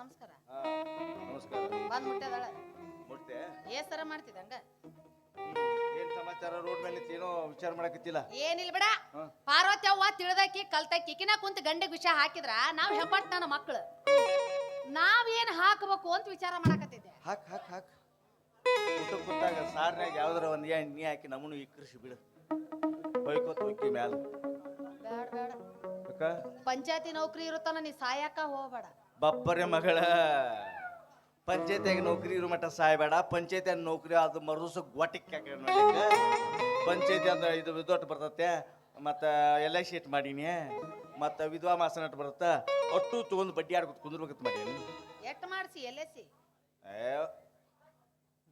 ನಮಸ್ಕಾರ ನಮಸ್ಕಾರ. ನಮಸ್ಕಾರ. ಬಂದ್ ಮುಟ್ಟದಾಳ ಮುಟ್ಟೆ ಏ ಸರ ಮಾಡ್ತಿದ್ದ ಹಂಗ? ಏನ್ ಸಮಾಚಾರ? ರೋಡ್ ಮೇಲೆ ಏನೋ ವಿಚಾರ ಮಾಡಕತ್ತಿಲ್ಲ? ಏನಿಲ್ಲ ಬಿಡ. ಹಾ. ಪಾರ್ವತಿ ಅವ್ವ ತಿಳ್ದಾಕಿ ಕಲ್ತಾಕಿ ಕಿನ ಕುಂತ ಗಂಡಿಗೆ ವಿಷಯ ಹಾಕಿದ್ರ ನಾವ್ ಹೆಬ್ಬಟ್ ನನ್ನ ಮಕ್ಳು. ನಾವ್ ಏನ್ ಹಾಕ್ಬೇಕು ಅಂತ ವಿಚಾರ ಮಾಡಕತ್ತಿದ್ದೆ. ಹಾಕ್ ಹಾಕ್ ಹಾಕ್. ಊಟ ಕೂತಾಗ ಸಾರ್ನಾಗ ಯಾವ್ದಾರ ಒಂದ್ ಎಣ್ಣೆ ಹಾಕಿ ನಮ್ಮನು ಇಕ್ಕರಿಸಿ ಬಿಡು. ಹೊಯ್ಕೋತ ಹೊಯ್ಕಿ ಮ್ಯಾಲ. ಬೇಡ ಬೇಡ. ಅಕ್ಕ ಪಂಚಾಯತಿ ನೌಕರಿ ಇರುತ್ತಾನ ನೀ ಸಾಯಕ ಹೋಗ್ಬೇಡ. ಬಪ್ಪರೆ ಮಗಳ. ಪಂಚಾಯತಿಯಾಗ ನೌಕರಿ ಇರೋ ಮಟ್ಟ ಸಾಯ್ಬೇಡ. ಪಂಚಾಯತಿ ನೌಕರಿ ಅದು ಮರುಸ ಗೊಟಿಕ್ ಪಂಚಾಯತಿ ಅಂದ್ರೆ ಇದು ವಿದೋಟ್ ಬರ್ತತೆ. ಮತ್ತು ಎಲ್ ಐ ಶೀಟ್ ಮಾಡೀನಿ. ಮತ್ತು ವಿಧವಾ ಮಾಸನಟ್ ಬರುತ್ತ. ಒಟ್ಟು ತಗೊಂಡು ಬಡ್ಡಿ ಆಡ್ಕೊತ ಕುಂದ್ರಬೇಕಂತ ಮಾಡೀನಿ. ಎಟ್ ಮಾಡ್ಸಿ ಎಲ್ ಸಿ? ಏ,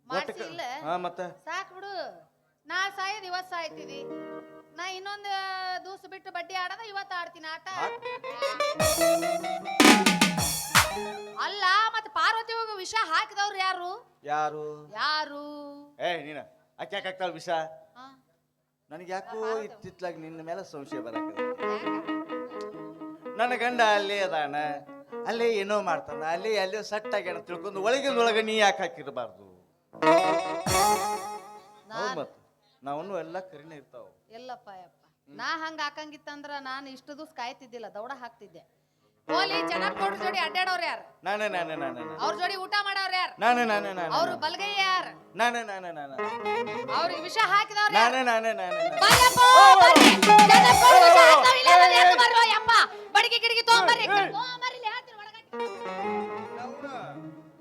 ಮಾಡ್ಸಿ ಇಲ್ಲ? ಹಾ ಮತ್ತೆ? ಸಾಕ್ ಬಿಡು. ನಾ ಸಾಯದ್ ಇವತ್ ಸಾಯ್ತೀವಿ ನಾ ಇನ್ನೊಂದು ದೂಸ ಬಿಟ್ಟು ಬಡ್ಡಿ ಆಡದ ಇವತ್ತು ಆಡ್ತೀನಿ. ಆಟ? ಅಲ್ಲ ಮತ್ ಪಾರ್ವತಿ ಹೋಗೋ ವಿಷ ಹಾಕಿದವ್ರು ಯಾರು? ಯಾರು? ಯಾರು? ಏ ನೀನ ಅಕ್ಕಿ ಯಾಕೆ ಆಗ್ತಾಳ ವಿಷ? ಆ, ನನಗೆ ಯಾಕೋ ಇತ್ತಿತ್ಲಾಗ ನಿನ್ನ ಮೇಲೆ ಸಂಶಯ ಬರಕ ನನ್ನ ಗಂಡ ಅಲ್ಲೇ ಅದಾನ ಅಲ್ಲೇ ಏನೋ ಮಾಡ್ತಾನ ಅಲ್ಲೇ ಅಲ್ಲೇ ಸಟ್ ಆಗ್ಯಾನ ತಿಳ್ಕೊಂಡು ಒಳಗಿನ ಒಳಗೆ ನೀ ಯಾಕೆ ಹಾಕಿರಬಾರ್ದು? ಹೌದ್ ನಾನ್ ಮತ್ತ ನಾವನ್ನು ಎಲ್ಲ ಕರಿನೇ ಇರ್ತಾವ. ಎಲ್ಲಪ್ಪ ಯಪ್ಪ ನಾ ಹಂಗ ಹಾಕಂಗಿತ್ತಂದ್ರ ನಾನು ಇಷ್ಟು ದಿವ್ಸ ಕಾಯ್ತಿದ್ದಿಲ್ಲ ದೌಡ ಹಾಕ್ತಿದ್ದೆ. ಹೋಲಿ ಜನ ಕೊಡ್ ಜೋಡಿ ಅಡ್ಡಾಡೋರ್ ಯಾರು ನಾನೇ ನಾನೇ ನಾನೇ ನಾನೇ ಅವ್ರ ಜೋಡಿ ಊಟ ಮಾಡೋರ್ ಯಾರು ನಾನೇ ನಾನೇ ನಾನೇ ಅವ್ರು ಬಲ್ಗೈ ಯಾರು ನಾನೇ ನಾನೇ ನಾನೇ ಅವ್ರಿಗೆ ವಿಷ ಹಾಕಿದವ್ರು ಯಾರು ನಾನೇ ನಾನೇ ನಾನೇ ನಾನೇ ಬಾಯಪ್ಪ, ಬರ್ರಿ. ಜನ ಕೊಡು ವಿಷ ಬರ್ರೋ ಯಪ್ಪ. ಬಡಿಗೆ ಗಿಡಿಗೆ ತೊಗೊಂಬರ್ರಿ. ಇಲ್ಲಿ.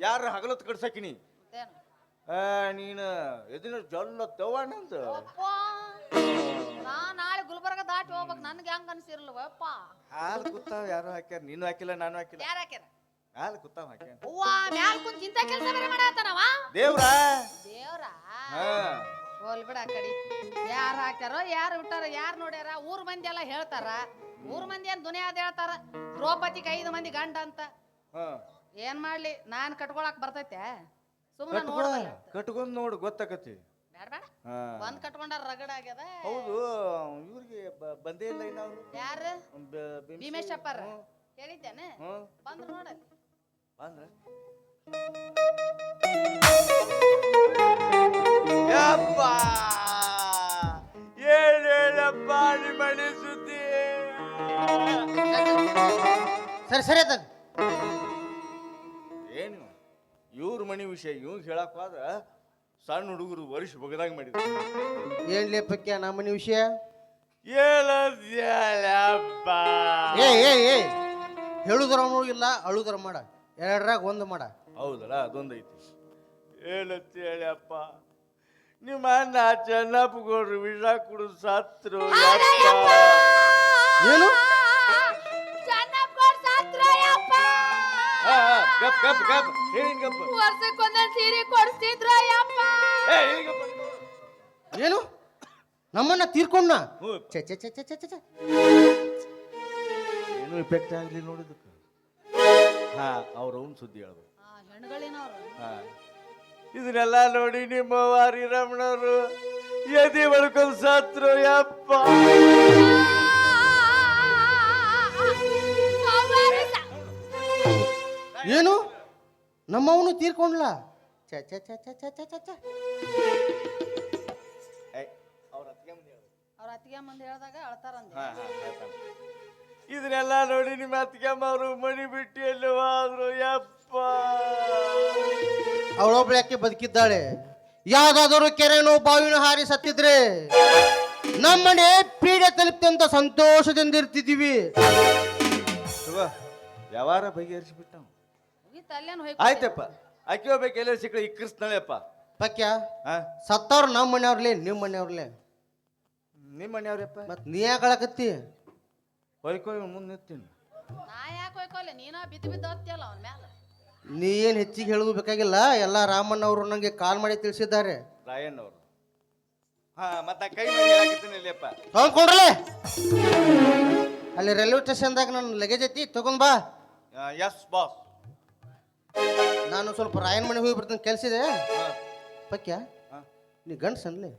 ಯಾರು ಹಗಲತ್ ಕಡ್ಸಕಿನಿ? ಆ ನೀನು ಎದಿನ ಜೊಲ್ಲ ತವನಂತ ಅಪ್ಪ, ನಾ ನಾಳೆ ಗುಲ್ಬರ್ಗ ದಾಟಿ ಹೋಗ್ಬೇಕು. ನನ್ಗೆ ಹೆಂಗ್ ಅನ್ಸಿರ್ಲವಪ್ಪ ಹಾಲು ಕುತ್ತಾವ ಯಾರು ಹಾಕ್ಯಾರ? ನೀನು ಹಾಕಿಲ್ಲ ನಾನು ಹಾಕಿಲ್ಲ. ಯಾರು ಹಾಕ್ಯಾರ? ಹಾಲು ಕುತ್ತಾವ ಹಾಕ್ಯಾನ. ಹೂವ ಮ್ಯಾಲ ಕುಂತ ಇಂಥ ಕೆಲಸ ಬೇರೆ ಮಾಡತ್ತಾನವ ದೇವ್ರ? ದೇವ್ರ? ಹೋಲ್ ಬಿಡ ಕಡಿ. ಯಾರು ಹಾಕ್ಯಾರೋ ಯಾರು ಬಿಟ್ಟಾರ ಯಾರು ನೋಡ್ಯಾರ? ಊರ್ ಮಂದಿ ಎಲ್ಲ ಹೇಳ್ತಾರ. ಊರ್ ಮಂದಿ ಏನ್ ದುನಿಯಾದ ಹೇಳ್ತಾರ. ದ್ರೌಪದಿಗೆ ಐದು ಮಂದಿ ಗಂಡ ಅಂತ. ಏನ್ ಮಾಡ್ಲಿ? ನಾನ್ ಕಟ್ಕೊಳಕ್ ಬರ್ತೈತೆ. ಸುಮ್ಮನೆ ಕಟ್ಕೊ ನೋಡ್ಬಲ್ಲ ಕಟ್ಕೊಂಡ್ ನೋಡು ಗೊತ್ತಾಕತಿ ಬೇಡ ಬೇಡ ಹಾ ಒಂದ್ ಕಟ್ಕೊಂಡಾರ ರಗಡ ಆಗ್ಯದ ಹೌದು ಇವ್ರಿಗೆ ಬ- ಬಂದೇ ಇಲ್ಲ ಇನ್ನ ಅವ್ರು ಯಾರು ಬ- ಭೀಮ್ಸಿ- ಭೀಮೇಶಪ್ಪರ ಹ್ಮ್, ಹೇಳಿದ್ದೇನೆ ಹ್ಮ್. ಬಂದ್ರು ನೋಡಲ್ಲಿ ಬಂದ್ರ ಯಪ್ಪ ಏನೇನಪ್ಪ ಮಳೆ ಸುದ್ದಿ ಸರಿ ಸರಿ ಅದ ಏನು ಇವ್ರ ಮನೆ ವಿಷಯ ಇವ್ ಹೇಳಕ್ ಹೋದ್ರ ಸಣ್ಣ ಹುಡುಗರು ವರ್ಷ ಬಗದಾಗ ಮಾಡಿದ್ರು. ಏನ್ ಲೇಪಕ್ಕೆ ನಮ್ಮ ಮನೆ ವಿಷಯ? ಏ ಏ ಏ ಹೇಳುದ್ರ ಇಲ್ಲ ಅಳುದ್ರ ಮಾಡ. ಎರಡ್ರಾಗ ಒಂದು ಮಾಡ. ಹೌದಲ್ಲ ಅದೊಂದು ಐತಿ. ಏನಂತ ಹೇಳಪ್ಪ ನಿಮ್ಮ ಅಣ್ಣ ಚೆನ್ನಪ್ಪಗೌಡ್ರು ವಿಷ ಕುಡಿದು ಸತ್ರು. ಏನು? ಗಪ್ ಗಪ್ ಗಪ್. ಹೇಳಿ ಗಪ್. ವರ್ಷಕ್ಕೊಂದೊಂದ್ ಸೀರೆ ಕೊಡ್ತಿದ್ರು ಯಪ್ಪ? ಏ ಹೇಳಿ ಗಪ್. ಏನು? ನಮ್ಮನ್ನ ತೀರ್ಕೊಂಡ ಹ್ಞೂ ಛೆ ಛೆ ಛೆ ಛೆ ಛೆ ಛೆ. ಛೆ. ಏನು ಇಫೆಕ್ಟ್ ಆಗಲಿ ನೋಡಿದಕ್ಕೆ ಹಾ ಅವ್ರ ಅವ್ನ ಸುದ್ದಿ ಹೇಳ್ಬೇಕು. ಹಾ. ಇದನ್ನೆಲ್ಲ ನೋಡಿ ನಿಮ್ಮ ವಾರಿ ರಮಣರು. ಎದೆ ಬಳ್ಕೊಂಡು ಸಾತ್ರ ಯಪ್ಪ. ಏನು? ನಮ್ಮವನು ತೀರ್ಕೊಂಡ್ಲ. ಛಾಚಾ ಚಾ ಚಾ ಚಾ ಚಾ ಚಾ ಚಾ. ಏಯ್, ಅವ್ರ ಅತ್ತಿಗೆ ಮುಂದೆ ಹೇಳ್ಬೇಕು. ಅವ್ರ ಅತ್ತಿಗೆ ಮುಂದೆ ಹೇಳ್ದಾಗ ಅಳ್ತಾರಂದೆ ಇದನ್ನೆಲ್ಲ ನೋಡಿ ನಿಮ್ಮ ಅತ್ತಿಗೆಮ್ಮ ಅವರು ಮಣಿ ಬಿಟ್ಟು ಎಲ್ಲಿ ಹೋದ್ರು ಯಪ್ಪ. ಅವಳೊಬ್ಳು ಯಾಕೆ ಬದುಕಿದ್ದಾಳೆ? ಯಾವ್ದಾದರೂ ಕೆರೆನೋ ಬಾವಿನ ಹಾರಿ ಸತ್ತಿದ್ರೆ ನಮ್ಮನೆ ಪೀಡೆ ತಲುಪ್ತಿ ಅಂತ ಸಂತೋಷದಿಂದ ಇರ್ತಿದ್ದೀವಿ. ವ್ಯವಹಾರ ಯಾವಾರ ಆಯ್ತಪ್ಪ. ಅಕ್ಕಿ ಹೋಗ್ಬೇಕು ಎಲ್ಲ ಸಿಕ್ಕಳು ಇಕ್ಕರಿಸ್ತಾಳೆಯಪ್ಪ ಪಕ್ಯ ಹಾ ಸತ್ತವ್ರು ನಮ್ಮ ಮನೆಯವ್ರಲೇ ನಿಮ್ಮ ಮನೆಯವ್ರಲೇ? ನಿಮ್ಮ ಮನೆಯವ್ರಪ್ಪ. ಮತ್ ನೀ ಯಾಕೆ ಅಳಕತ್ತಿ? ಹೊಯ್ಕೊಯ್ ಮುಂದೆ ನಿಂತೀನಿ. ನಾ ಯಾಕೆ ಹೋಯ್ಕೊಲ್ಲ ನೀನ ಬಿದ್ದು ಬಿದ್ದು ಹೋಗ್ತಿಯಲ್ಲ ಅವನ ಮ್ಯಾಲ? ನೀ ಏನು ಹೆಚ್ಚಿಗೆ ಹೇಳುದು ಬೇಕಾಗಿಲ್ಲ? ಎಲ್ಲ ರಾಮಣ್ಣವರು ನನಗೆ ಕಾಲ್ ಮಾಡಿ ತಿಳಿಸಿದ್ದಾರೆ. ರಾಯಣ್ಣ ಅವರು ಹಾ ಮತ್ತ ಕೈ ಮಾಡಿ ಹೇಳಾಕತ್ತೀನಿ ಇಲ್ಲಪ್ಪ ಅಲ್ಲಿ ರೈಲ್ವೆ ಸ್ಟೇಷನ್ದಾಗ ನನ್ನ ಲಗೇಜ್ ಐತಿ ತಗೊಂಡ್ ಬಾ. ಎಸ್ ಬಾಸ್ ನಾನು ಸ್ವಲ್ಪ ರಾಯನ್ ಮನೆ ಹೋಗಿ ಬರ್ತೀನಿ. ಕೆಲಸ ಇದೆ? ಪಕ್ಯ? ನೀ ಗಂಡ್ಸ್ ಅನ್ಲಿ?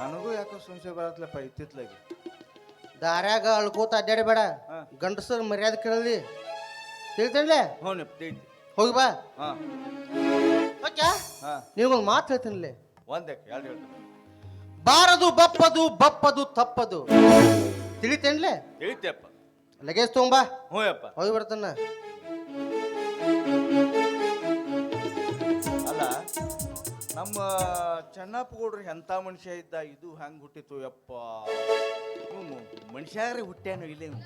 ನನಗೂ ಯಾಕೋ ಸಂಶಯ ಬರತ್ಲಪ್ಪ ಇತ್ತಿತ್ಲಾಗಿ. ದಾರ್ಯಾಗ ಅಳ್ಕೋತ ಅಡ್ಡಾಡಬೇಡ ಬೇಡ ಗಂಡಸ ಮರ್ಯಾದೆ ಕೇಳಲಿ ತಿಳ್ತೇನೆ ಹ್ಞೂ ಯಪ್ಪ ತಿಳಿತಿ. ಹೋಗಿ ಬಾ. ಹಾಂ. ಮಾತು ಹೇಳ್ತೀನಿಲೆ ಒಂದಕ್ಕೆ ಎರಡು ಹೇಳ್ತೀನಿ. ಬಾರದು ಬಪ್ಪದು ಬಪ್ಪದು ತಪ್ಪದು. ತಿಳಿತೇನ್ಲೆ? ತಿಳಿತೇಪ್ಪ ಲಗೇಜ್ ತಗೊಂಬಾ. ಹ್ಞೂ ಹೋಗಿ ಬರ್ತಾನ. ನಮ್ಮ ಚೆನ್ನಪ್ಪ ಎಂತ ಎಂಥ ಮನುಷ್ಯ ಇದ್ದ ಇದು ಹೆಂಗೆ ಹುಟ್ಟಿತು ಯಪ್ಪ? ಇವ್ನು ಮನುಷ್ಯಾರೇ ಹುಟ್ಟ್ಯಾನು ಇಲ್ಲ ಇವ್ನು?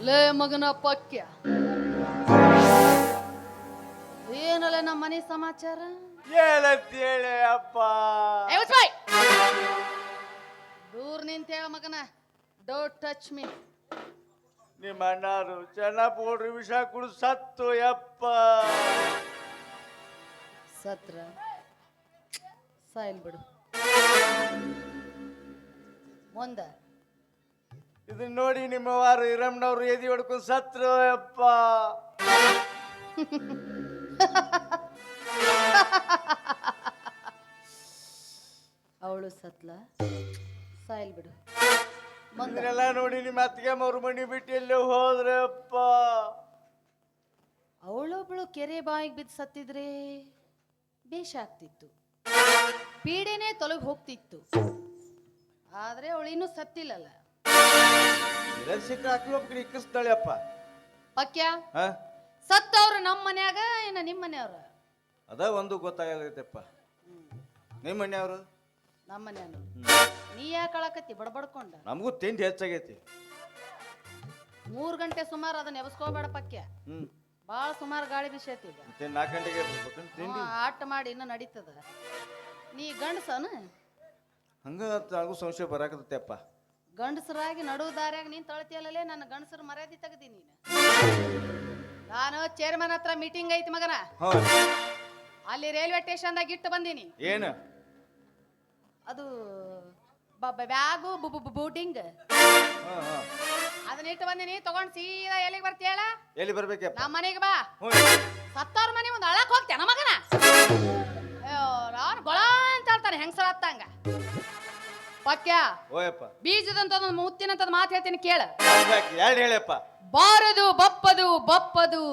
ಲೇ ಮಗನ ಪಕ್ಯ. ಏನಲ್ಲ ನಮ್ಮ ಮನೆ ಸಮಾಚಾರ? ಏನಂತೇಳಿ ಅಪ್ಪ. ಏ! ದೂರ ನಿಂತ ಹೇಳ ಮಗನ. ಡೋಂಟ್ ಟಚ್ ಮೀ ನಿಮ್ಮ ಅಣ್ಣಾರು ಪೋಡ್ರಿ ವಿಷ ಕುಡಿದು ಸತ್ತು ಯಪ್ಪ. ಸತ್ರ? ಸಾಯಿಲ್ ಬಿಡು. ಮುಂದ? ಇದನ್ನ ನೋಡಿ ನಿಮ್ಮ ವಾರು ಹಿರಮ್ಮನವ್ರು ಎದಿ ಹೊಡ್ಕೊಂಡು ಸತ್ರು ಯಪ್ಪ. ಅವಳು ಸತ್ಲ? ಸಾಯಿಲ್ ಬಿಡು. ಮುಂದ ನೋಡಿ ನಿಮ್ಮ ಅತ್ತಿಗೆ ಮರು ಮಣಿ ಬಿಟ್ಟು ಎಲ್ಲೇ ಹೋದ್ರೆ ಅಪ್ಪ. ಅವಳೊಬ್ಳು ಕೆರೆ ಬಾಯಿಗೆ ಬಿದ್ದು ಸತ್ತಿದ್ರೆ ಬೇಷ ಆಗ್ತಿತ್ತು. ಪೀಡೆನೇ ತೊಲಗಿ ಹೋಗ್ತಿತ್ತು. ಆದ್ರೆ ಅವಳು ಇನ್ನೂ ಸತ್ತಿಲ್ಲಲ್ಲ. ಸಿಕ್ಕರೆ ಹಾಕಿ ಇಕ್ಕಿಸ್ತಾಳೆ ಅಪ್ಪ. ಪಕ್ಯ? ಹಾ? ಸತ್ತವ್ರು ನಮ್ಮ ಮನ್ಯಾಗ ಏನ ನಿಮ್ಮ ಮನೆಯವ್ರ? ಅದ ಒಂದು ಗೊತ್ತಾಗತ್ತಪ್ಪ ನಿಮ್ಮ ಮನೆಯವರು? ನಮ್ಮ ನೀ ಯಾಕೆ ಅಳಕತ್ತಿ? ಬಡಬಡ್ಕೊಂಡ. ನಮಗೂ ತಿಂಡಿ ಹೆಚ್ಚಾಗೈತಿ. ಮೂರು ಗಂಟೆ ಸುಮಾರು ಅದನ್ನ ಎಬ್ಸ್ಕೋಬೇಡ ಪಕ್ಯ ಹ್ಮ್. ಭಾಳ ಸುಮಾರು ಗಾಳಿ ಬಿಸೈತಿ ಈಗ. ಮತ್ತೆ ನಾಲ್ಕು ಗಂಟೆಗೆ ತಿಂಡಿ? ಆಟ ಮಾಡಿ ಇನ್ನು ನಡೀತದ. ನೀ ಗಂಡಸನ? ಹಂಗ ನನಗೂ ಸಂಶಯ ಬರಾಕತ್ತಪ್ಪ ಗಂಡಸರಾಗಿ ನಡು ದಾರ್ಯಾಗ ನೀನ್ ತಳ್ತಿಯಲ್ಲೇ ನನ್ನ ಗಂಡಸರ ಮರ್ಯಾದೆ ತೆಗ್ದಿ ನೀನು. ನಾನು ಚೇರ್ಮನ್ ಹತ್ರ ಮೀಟಿಂಗ್ ಐತಿ ಮಗನ. ಹ್ಞೂ ಅಲ್ಲಿ ರೈಲ್ವೆ ಸ್ಟೇಷನ್ದಾಗ ಇಟ್ಟು ಬಂದೀನಿ. ಏನು? ಅದು ಬ್ಯಾಗು ಬೂಟಿಂಗ್. ಅದನ್ನ ಇಟ್ಟು ಬಂದಿನಿ ತಗೊಂಡ್ ಸೀದಾ ಎಲ್ಲಿಗೆ ಬರ್ತೀಯಲ್ಲ ಎಲ್ಲಿ ಬರ್ಬೇಕು ನಮ್ಮ ಮನೆಗೆ ಬಾ. ಸತ್ತಾರ ಸತ್ತವ್ರ ಮನೆ ಮುಂದೆ ಅಳಕ್ ಹೋಗ್ತೇನ ಮಗನ. ಅವ್ರು ಗೊಳ ಅಂತ ಹೇಳ್ತಾನೆ ಹೆಂಗಸರ ಹತ್ತಂಗ ಪಕ್ಯ ಓಯಪ್ಪ. ಬೀಜದಂತದ ಮುತ್ತಿನಂತದ ಮಾತು ಹೇಳ್ತೀನಿ ಕೇಳ. ಹೇಳಪ್ಪ? ಬಾರದು ಬಪ್ಪದು ಬಪ್ಪದು.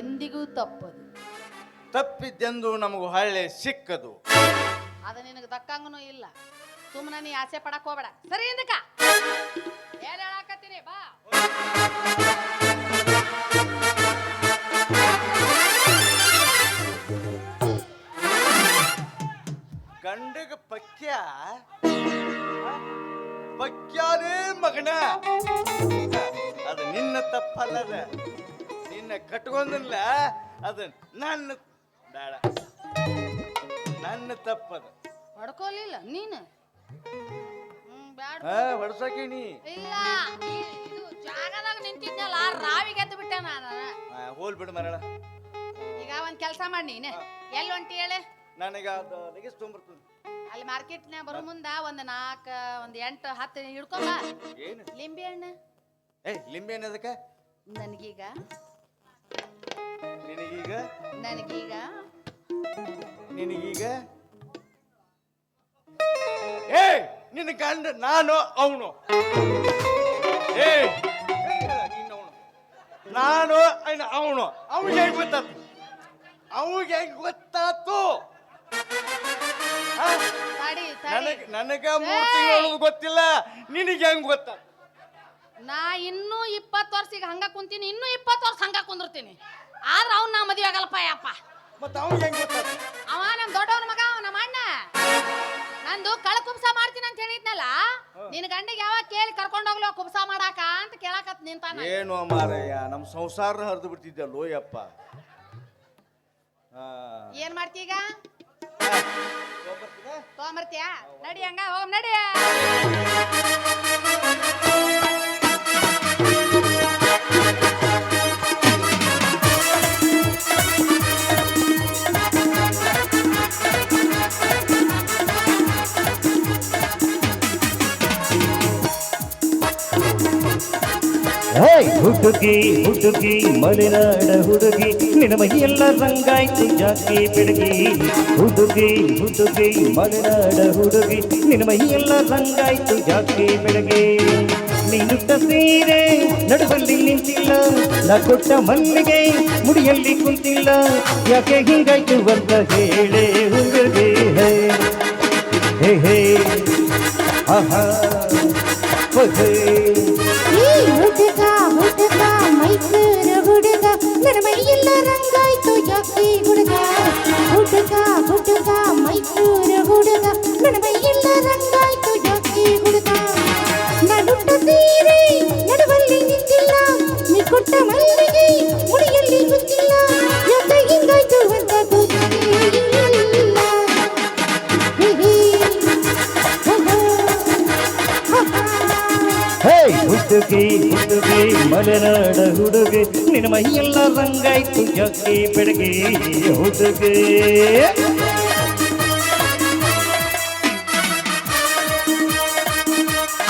ಎಂದಿಗೂ ತಪ್ಪದು. ತಪ್ಪಿದ್ದೆಂದು ನಮಗೂ ಹಳ್ಳೆ ಸಿಕ್ಕದು. ಅದು ನಿನಗೆ ದಕ್ಕಂಗನೂ ಇಲ್ಲ. ಸುಮ್ಮನೆ ನೀ ಆಸೆ ಪಡಕ್ ಹೋಗ್ಬೇಡ. ಸರಿ ಇಂದಕ ಏನ್ ಹೇಳಾಕತ್ತೀನಿ ಬಾ. ಗಂಡಗ ಪಕ್ಯ? ಪಕ್ಯಾನೇ ಮಗನ? ಅದು ನಿನ್ನ ತಪ್ಪಲ್ಲದ. ನಿನ್ನ ಕಟ್ಕೊಂದಿಲ್ಲ ಅದು ನನ್ನ ಬೇಡ. ನನ್ನ ತಪ್ಪದ. ಹೊಡ್ಕೊಲಿಲ್ಲ ನೀನು? ಹ್ಮ್ ಬ್ಯಾಡ ಹಾ ನೀ. ಇಲ್ಲ ಈ- ಇದು ಜಾಗದಾಗ ನಿಂತಿದ್ನಲ್ಲ ರಾವಿಗೆ ಎದ್ದು ಬಿಟ್ಟೆ ನಾನು. ಆ, ಹೋಲ್ ಬಿಡು ಮರಳ. ಈಗ ಒಂದ್ ಕೆಲಸ ಮಾಡಿ ನೀನೆ. ಎಲ್ಲಿ ಹೊಂಟಿ ಹೇಳಿ? ನನಗೆ ಅದು ಲಗೇಜ್ ತೊಗೊಂಬರ್ತೀನಿ ಅಲ್ಲಿ ಮಾರ್ಕೆಟ್ನ್ಯಾಗ ಬರೋ ಮುಂದ ಒಂದ್ ನಾಲ್ಕ ಒಂದ್ ಎಂಟು ಹತ್ತು ಹಿಡ್ಕೊಂಬ ಏನು? ಲಿಂಬೆ ಹಣ್ಣು. ಏಯ್ ಲಿಂಬೆ ಹಣ್ಣು ಅದಕ್ಕೆ ನನಗೀಗ ನಿನಗೀಗ? ನನಗೀಗ? ನಿನಗೀಗ? ಏ ನಿನ್ನ ಗಂಡ ನಾನು ಅವನು. ಏ ನೀನು ಅವನು. ಅವ್ನಿಗೆ ಹೆಂಗ್ ಗೊತ್ತಾತು? ಅವ್ನಿಗೆ ಹೆಂಗ್ ಗೊತ್ತಾತು? ತಡಿ ತಡಿ. ನನಗ್ ನನಗ ಮೂರ್ ತಿಂಗಳು ಗೊತ್ತಿಲ್ಲ. ನಿನಗೆ ಹೆಂಗ್ ಗೊತ್ತಾತು? ನಾ ಇನ್ನೂ ಇಪ್ಪತ್ತು ವರ್ಷ ಈಗ ಹಂಗ ಕುಂತೀನಿ ಇನ್ನೂ ಇಪ್ಪತ್ತು ವರ್ಷ ಹಂಗ ಕುಂದಿರ್ತೀನಿ. ಆದ್ರ ಅವ್ನ ನಾ ಮದ್ವೆ ಆಗಲ್ಲಪ್ಪ ಯಪ್ಪ. ಮತ್ತೆ ಅವ್ನಿಗೆ ಹೆಂಗ್ ಅವ ನಮ್ ದೊಡ್ಡವನ ಮಗ ಅವ ನಮ್ಮ ಅಣ್ಣ. ನಂದು ಕಳ ಕುಬ್ಸ ಮಾಡ್ತೀನಿ ಅಂತ ಹೇಳಿದ್ನಲ್ಲ ನಿನ್ ಗಂಡಿಗೆ ಯಾವಾಗ ಕೇಳಿ ಕರ್ಕೊಂಡು ಹೋಗ್ಲೋ ಕುಬ್ಸ ಮಾಡಾಕ ಅಂತ ಕೇಳಾಕತ್ ನಿಂತಾನ. ಏನು ಮಾರಯ್ಯ ನಮ್ಮ ಸಂಸಾರ ಹರಿದು ಬಿಟ್ಟಿದ್ದಲ್ಲೋ ಯಪ್ಪ. ಏನ್ ಮಾಡ್ತೀಗ? ತಗೊಂಬರ್ತೀಯ ನಡಿ ಹಂಗ ಹೋಗ್ ನಡಿ. ಹುಡುಗಿ ಹುಡುಗಿ ಮಲೆನಾಡ ಹುಡುಗಿ. ನಿನ್ನ ಮೈಯೆಲ್ಲ ರಂಗಾಯ್ತು ಜಾತಿ ಬೆಳಗಿ ಹುಡುಗಿ ಹುಡುಗಿ ಮಲೆನಾಡ ಹುಡುಗಿ. ನಿನ್ನ ಎಲ್ಲ ರಂಗಾಯ್ತು ಜಾತಿ ಬೆಳಗಿ ನೀನುಟ್ಟ ಸೀರೆ ನಡುವಲ್ಲಿ ನಿಂತಿಲ್ಲ. ನಾ ಕೊಟ್ಟ ಮಲ್ಲಿಗೆ ಮುಡಿಯಲ್ಲಿ ಕುಂತಿಲ್ಲ. ಯಾಕೆ ಹಿಂಗಾಯ್ತು ಅಂತ ಹೇಳೆ ಹುಡುಗಿ. ಹೇ ಹೇ ಹೇ, ಆಹಾ ಹೋ ಹುಡುಗಿ ಹುಡುಗಿ ಮಲೆನಾಡ ಹುಡುಗಿ ನಿನ್ನ ಮೈಯೆಲ್ಲ ರಂಗಾಯ್ತು ಜಗ್ಗಿ ಬೆಳಗ್ಗೆ ಹುಡುಗಿ.